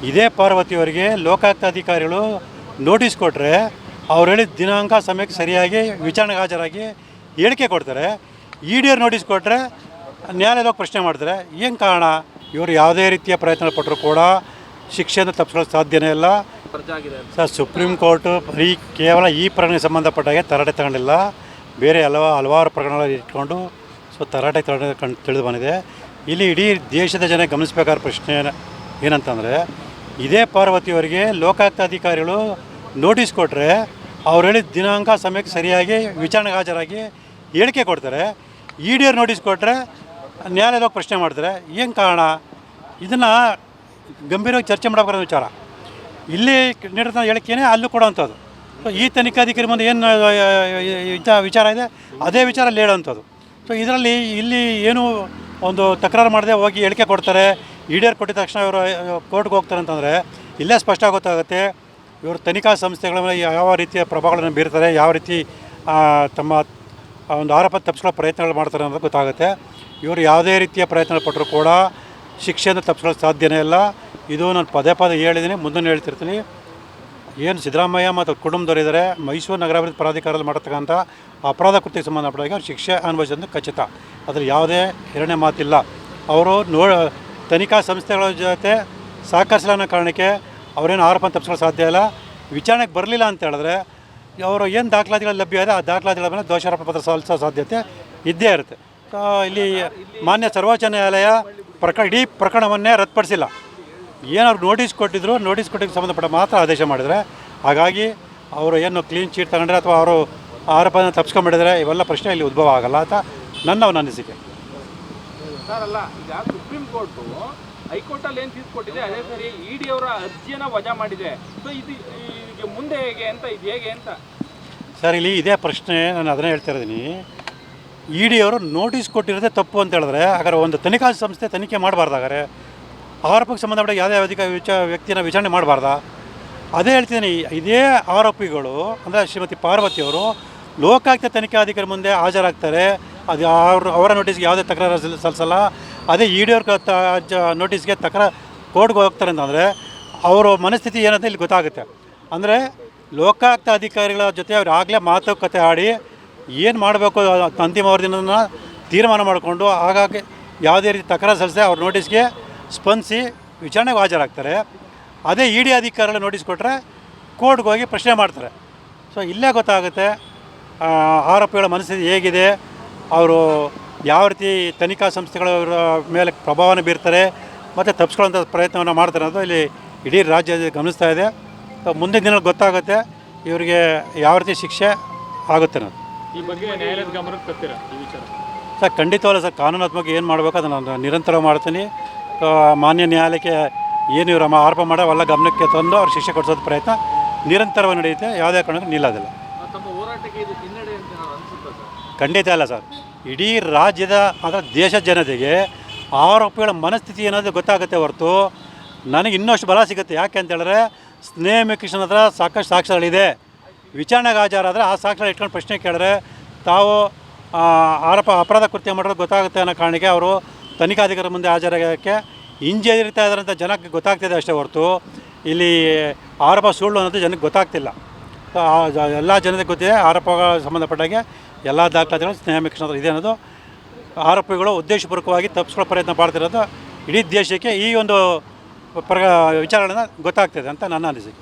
ಇದೇ ಪಾರ್ವತಿಯವರಿಗೆ ಲೋಕಾಯುಕ್ತ ಅಧಿಕಾರಿಗಳು ನೋಟಿಸ್ ಕೊಟ್ಟರೆ ಅವ್ರು ಹೇಳಿದ ದಿನಾಂಕ ಸಮಯಕ್ಕೆ ಸರಿಯಾಗಿ ವಿಚಾರಣೆಗೆ ಹಾಜರಾಗಿ ಹೇಳಿಕೆ ಕೊಡ್ತಾರೆ. ಇ ಡಿ ಅವ್ರು ನೋಟಿಸ್ ಕೊಟ್ಟರೆ ನ್ಯಾಯಾಲಯದಾಗ ಪ್ರಶ್ನೆ ಮಾಡ್ತಾರೆ. ಏನು ಕಾರಣ? ಇವರು ಯಾವುದೇ ರೀತಿಯ ಪ್ರಯತ್ನ ಪಟ್ಟರು ಕೂಡ ಶಿಕ್ಷೆಯನ್ನು ತಪ್ಪಿಸಲು ಸಾಧ್ಯನೇ ಇಲ್ಲ. ಸರ್ ಸುಪ್ರೀಂ ಕೋರ್ಟು ಬರೀ ಕೇವಲ ಈ ಪ್ರಕರಣಕ್ಕೆ ಸಂಬಂಧಪಟ್ಟಾಗೆ ತರಾಟೆ ತಗೊಂಡಿಲ್ಲ. ಬೇರೆ ಹಲವ ಹಲವಾರು ಪ್ರಕರಣಗಳಲ್ಲಿ ಇಟ್ಕೊಂಡು ಸೊ ತರಾಟೆ ತಗೊಂಡು ಕಂಡು ತಿಳಿದು ಬಂದಿದೆ. ಇಲ್ಲಿ ಇಡೀ ದೇಶದ ಜನ ಗಮನಿಸಬೇಕಾದ ಪ್ರಶ್ನೆ ಏನ- ಏನಂತಂದರೆ ಇದೇ ಪಾರ್ವತಿಯವರಿಗೆ ಲೋಕಾಯುಕ್ತ ಅಧಿಕಾರಿಗಳು ನೋಟಿಸ್ ಕೊಟ್ಟರೆ ಅವ್ರು ಹೇಳಿದ ದಿನಾಂಕ ಸಮಯಕ್ಕೆ ಸರಿಯಾಗಿ ವಿಚಾರಣೆಗೆ ಹಾಜರಾಗಿ ಹೇಳಿಕೆ ಕೊಡ್ತಾರೆ. ಇ ಡಿ ಅವ್ರು ನೋಟಿಸ್ ಕೊಟ್ಟರೆ ನ್ಯಾಯಾಲಯದಾಗ ಪ್ರಶ್ನೆ ಮಾಡ್ತಾರೆ. ಏನು ಕಾರಣ? ಇದನ್ನು ಗಂಭೀರವಾಗಿ ಚರ್ಚೆ ಮಾಡಬೇಕಾದ ವಿಚಾರ. ಇಲ್ಲಿ ನೀಡಿದ ಹೇಳಿಕೆನೇ ಅಲ್ಲೂ ಕೊಡೋವಂಥದ್ದು. ಸೊ ಈ ತನಿಖಾಧಿಕಾರಿ ಮುಂದೆ ಏನು ಇಂಥ ವಿಚಾರ ಇದೆ? ಅದೇ ವಿಚಾರ ಅಲ್ಲಿ ಹೇಳೋವಂಥದ್ದು. ಸೊ ಇದರಲ್ಲಿ ಇಲ್ಲಿ ಏನು ಒಂದು ತಕರಾರು ಮಾಡದೆ ಹೋಗಿ ಹೇಳಿಕೆ ಕೊಡ್ತಾರೆ. ಈಡೇರ್ ಕೊಟ್ಟಿದ ತಕ್ಷಣ ಇವರು ಕೋರ್ಟ್ಗೆ ಹೋಗ್ತಾರೆ ಅಂತಂದರೆ ಇಲ್ಲೇ ಸ್ಪಷ್ಟ ಗೊತ್ತಾಗುತ್ತೆ. ಇವರು ತನಿಖಾ ಸಂಸ್ಥೆಗಳ ಮೇಲೆ ಯಾವ ರೀತಿಯ ಪ್ರಭಾವಗಳನ್ನು ಬೀರ್ತಾರೆ, ಯಾವ ರೀತಿ ತಮ್ಮ ಒಂದು ಆರೋಪ ತಪ್ಪಿಸ್ಕೊಳ್ಳೋ ಪ್ರಯತ್ನಗಳು ಮಾಡ್ತಾರೆ ಅನ್ನೋದು ಗೊತ್ತಾಗುತ್ತೆ. ಇವರು ಯಾವುದೇ ರೀತಿಯ ಪ್ರಯತ್ನ ಪಟ್ಟರು ಕೂಡ ಶಿಕ್ಷೆಯನ್ನು ತಪ್ಪಿಸ್ಕೊಳ್ಳೋಕೆ ಸಾಧ್ಯನೇ ಇಲ್ಲ. ಇದು ನಾನು ಪದೇ ಪದೇ ಹೇಳಿದ್ದೀನಿ ಮುಂದೆ ಹೇಳ್ತಿರ್ತೀನಿ. ಏನು ಸಿದ್ದರಾಮಯ್ಯ ಮತ್ತು ಕುಟುಂಬದವರಿದ್ದಾರೆ ಮೈಸೂರು ನಗರಾಭಿವೃದ್ಧಿ ಪ್ರಾಧಿಕಾರದಲ್ಲಿ ಮಾಡತಕ್ಕಂಥ ಅಪರಾಧ ಕೃತಿಗೆ ಸಂಬಂಧಪಟ್ಟಾಗ ಅವ್ರು ಶಿಕ್ಷೆ ಅನುಭವಿಸೋದು ಖಚಿತ. ಅದರಲ್ಲಿ ಯಾವುದೇ ಎರಡನೇ ಮಾತಿಲ್ಲ. ಅವರು ನೋ ತನಿಖಾ ಸಂಸ್ಥೆಗಳ ಜೊತೆ ಸಹಕರಿಸಿಲ್ಲ ಅನ್ನೋ ಕಾರಣಕ್ಕೆ ಅವರೇನು ಆರೋಪ ತಪ್ಪಿಸ್ಕೊಳ್ಳೋ ಸಾಧ್ಯ ಇಲ್ಲ. ವಿಚಾರಣೆಗೆ ಬರಲಿಲ್ಲ ಅಂತ ಹೇಳಿದ್ರೆ ಅವರು ಏನು ದಾಖಲಾತಿಗಳು ಲಭ್ಯ ಇದೆ ಆ ದಾಖಲಾತಿಗಳ ಮೇಲೆ ದೋಷಾರೋಪ ಪತ್ರ ಸಲ್ಲಿಸೋ ಸಾಧ್ಯತೆ ಇದ್ದೇ ಇರುತ್ತೆ. ಇಲ್ಲಿ ಮಾನ್ಯ ಸರ್ವೋಚ್ಚ ನ್ಯಾಯಾಲಯ ಪ್ರಕರಣ ಇಡೀ ಪ್ರಕರಣವನ್ನೇ ರದ್ದುಪಡಿಸಿಲ್ಲ. ಏನಾದ್ರು ನೋಟಿಸ್ ಕೊಟ್ಟಿದ್ರು, ನೋಟಿಸ್ ಕೊಟ್ಟಿಗೆ ಸಂಬಂಧಪಟ್ಟ ಮಾತ್ರ ಆದೇಶ ಮಾಡಿದರೆ. ಹಾಗಾಗಿ ಅವರು ಏನು ಕ್ಲೀನ್ ಚೀಟ್ ತಗೊಂಡ್ರೆ ಅಥವಾ ಅವರು ಆರೋಪನ ತಪ್ಪಿಸ್ಕೊಂಡ್ಬಿಡಿದ್ರೆ ಇವೆಲ್ಲ ಪ್ರಶ್ನೆ ಇಲ್ಲಿ ಉದ್ಭವ ಆಗಲ್ಲ ಅಂತ ನನ್ನ ಅನಿಸಿಕೆ. ಸರ್ ಅಲ್ಲ ಈಗ ಸುಪ್ರೀಂ ಕೋರ್ಟು ಹೈಕೋರ್ಟಲ್ಲಿ ಏನು ತೀರ್ಪು ಕೊಟ್ಟಿದೆ? ಅದೇ ಸರಿ ಇಡಿ ಅವರ ಅರ್ಜಿಯನ್ನ ವಜಾ ಮಾಡಿದೆ. ಸೊ ಇದು ಈಗ ಮುಂದೆ ಹೇಗೆ ಅಂತ, ಇದು ಹೇಗೆ ಅಂತ? ಸರ್, ಇಲ್ಲಿ ಇದೇ ಪ್ರಶ್ನೆ ನಾನು ಅದನ್ನೇ ಹೇಳ್ತಾ ಇದ್ದೀನಿ ಇ ಡಿ ಅವರು ನೋಟಿಸ್ ಕೊಟ್ಟಿರೋದೇ ತಪ್ಪು ಅಂತ ಹೇಳಿದ್ರೆ, ಹಾಗಾದ್ರೆ ಒಂದು ತನಿಖಾ ಸಂಸ್ಥೆ ತನಿಖೆ ಮಾಡಬಾರ್ದಾಗಾರೆ ಆರೋಪಕ್ಕೆ ಸಂಬಂಧಪಟ್ಟ ಯಾವುದೇ ಅಧಿಕ ವಿಚ ವ್ಯಕ್ತಿನ ವಿಚಾರಣೆ ಮಾಡಬಾರ್ದಾ? ಅದೇ ಹೇಳ್ತಿದ್ದೀನಿ ಇದೇ ಆರೋಪಿಗಳು, ಅಂದರೆ ಶ್ರೀಮತಿ ಪಾರ್ವತಿಯವರು ಲೋಕಾಯುಕ್ತ ತನಿಖಾಧಿಕಾರಿ ಮುಂದೆ ಹಾಜರಾಗ್ತಾರೆ. ಅದು ಅವ್ರ ಅವರ ನೋಟಿಸ್ಗೆ ಯಾವುದೇ ತಕರಾರು ಸಲ್- ಸಲ್ಲಿಸಲ್ಲ ಅದೇ ಇ ಡಿ ಅವ್ರ ನೋಟಿಸ್ಗೆ ತಕರ ಕೋರ್ಟ್ಗೆ ಹೋಗ್ತಾರೆ ಅಂತಂದರೆ ಅವರ ಮನಸ್ಥಿತಿ ಏನಂತ ಇಲ್ಲಿ ಗೊತ್ತಾಗುತ್ತೆ. ಅಂದರೆ ಲೋಕಾಯುಕ್ತ ಅಧಿಕಾರಿಗಳ ಜೊತೆ ಅವ್ರು ಆಗಲೇ ಮಾತುಕತೆ ಆಡಿ ಏನು ಮಾಡಬೇಕು ಅಂತಿಮ ವರದಿನ ತೀರ್ಮಾನ ಮಾಡಿಕೊಂಡು ಹಾಗಾಗಿ ಯಾವುದೇ ರೀತಿ ತಕರಾರು ಸಲ್ಲಿಸಿ ಅವ್ರ ನೋಟಿಸ್ಗೆ ಸ್ಪಂದಿಸಿ ವಿಚಾರಣೆಗೆ ಹಾಜರಾಗ್ತಾರೆ. ಅದೇ ಇ ಡಿ ಅಧಿಕಾರಿಗಳು ನೋಟಿಸ್ ಕೊಟ್ಟರೆ ಕೋರ್ಟ್ಗೆ ಹೋಗಿ ಪ್ರಶ್ನೆ ಮಾಡ್ತಾರೆ. ಸೊ ಇಲ್ಲೇ ಗೊತ್ತಾಗುತ್ತೆ ಆರೋಪಿಗಳ ಮನಸ್ಥಿತಿ ಹೇಗಿದೆ ಅವರು ಯಾವ ರೀತಿ ತನಿಖಾ ಸಂಸ್ಥೆಗಳ ಮೇಲೆ ಪ್ರಭಾವನ ಬೀರ್ತಾರೆ ಮತ್ತು ತಪ್ಪಿಸ್ಕೊಳ್ಳೋಂಥ ಪ್ರಯತ್ನವನ್ನು ಮಾಡ್ತಾರೆ ಅನ್ನೋದು ಇಲ್ಲಿ ಇಡೀ ರಾಜ್ಯ ಗಮನಿಸ್ತಾ ಇದೆ. ಮುಂದಿನ ದಿನ ಗೊತ್ತಾಗುತ್ತೆ ಇವರಿಗೆ ಯಾವ ರೀತಿ ಶಿಕ್ಷೆ ಆಗುತ್ತೆ ಅನ್ನೋದು. ಈ ಬಗ್ಗೆ ನ್ಯಾಯಾಲಯದ ಗಮನಕ್ಕೆ ತರ್ತೀರಾ ಈ ವಿಚಾರ? ಸರ್ ಖಂಡಿತವಲ್ಲ ಸರ್ ಕಾನೂನಾತ್ಮಕ ಏನು ಮಾಡಬೇಕು ಅದನ್ನು ನಾನು ನಿರಂತರ ಮಾಡ್ತೀನಿ. ಮಾನ್ಯ ನ್ಯಾಯಾಲಯಕ್ಕೆ ಏನು ಇವರು ಆರೋಪ ಮಾಡೋ ಅವೆಲ್ಲ ಗಮನಕ್ಕೆ ತಂದು ಅವ್ರು ಶಿಕ್ಷೆ ಕೊಡಿಸೋದು ಪ್ರಯತ್ನ ನಿರಂತರವಾಗಿ ನಡೆಯುತ್ತೆ. ಯಾವುದೇ ಕಾರಣಕ್ಕೂ ನಿಲ್ಲೋದಿಲ್ಲ. ಖಂಡಿತ ಅಲ್ಲ ಸರ್. ಇಡೀ ರಾಜ್ಯದ, ಅಂದರೆ ದೇಶ ಜನತೆಗೆ ಆರೋಪಿಗಳ ಮನಸ್ಥಿತಿ ಏನಾದರೂ ಗೊತ್ತಾಗುತ್ತೆ ಹೊರತು ನನಗೆ ಇನ್ನಷ್ಟು ಬಲ ಸಿಗುತ್ತೆ. ಯಾಕೆ ಅಂತ ಹೇಳಿದ್ರೆ, ಸ್ನೇಹ ಕೃಷ್ಣನ ಹತ್ರ ಸಾಕಷ್ಟು ಸಾಕ್ಷ್ಯಗಳಿದೆ. ವಿಚಾರಣೆಗೆ ಹಾಜರಾದರೆ ಆ ಸಾಕ್ಷ್ಯಗಳು ಇಟ್ಕೊಂಡು ಪ್ರಶ್ನೆ ಕೇಳಿದ್ರೆ ತಾವು ಆರೋಪ, ಅಪರಾಧ ಕೃತ್ಯ ಮಾಡೋದು ಗೊತ್ತಾಗುತ್ತೆ ಅನ್ನೋ ಕಾರಣಕ್ಕೆ ಅವರು ತನಿಖಾಧಿಕಾರಿ ಮುಂದೆ ಹಾಜರಾಗೋಕ್ಕೆ ಹಿಂಜರಿತಾ ಅಂತ ಜನಕ್ಕೆ ಗೊತ್ತಾಗ್ತಿದೆ ಅಷ್ಟೇ ಹೊರತು. ಇಲ್ಲಿ ಆರೋಪ ಸುಳ್ಳು ಅನ್ನೋದು ಜನಕ್ಕೆ ಗೊತ್ತಾಗ್ತಿಲ್ಲ. ಎಲ್ಲ ಜನತೆಗೆ ಗೊತ್ತಿದೆ, ಆರೋಪಗಳ ಸಂಬಂಧಪಟ್ಟಾಗೆ ಎಲ್ಲ ದಾಖಲಾತಿಗಳು ಸ್ನೇಹ ಮಿಕ್ಷ ಇದೆ ಅನ್ನೋದು. ಆರೋಪಿಗಳು ಉದ್ದೇಶಪೂರ್ವಕವಾಗಿ ತಪ್ಪಿಸ್ಕೊಳ್ಳೋ ಪ್ರಯತ್ನ ಮಾಡ್ತಿರೋದು ಇಡೀ ದೇಶಕ್ಕೆ ಈ ಒಂದು ಪ್ರ ವಿಚಾರಗಳನ್ನು ಗೊತ್ತಾಗ್ತಿದೆ ಅಂತ ನನ್ನ ಅನಿಸಿಕೆ.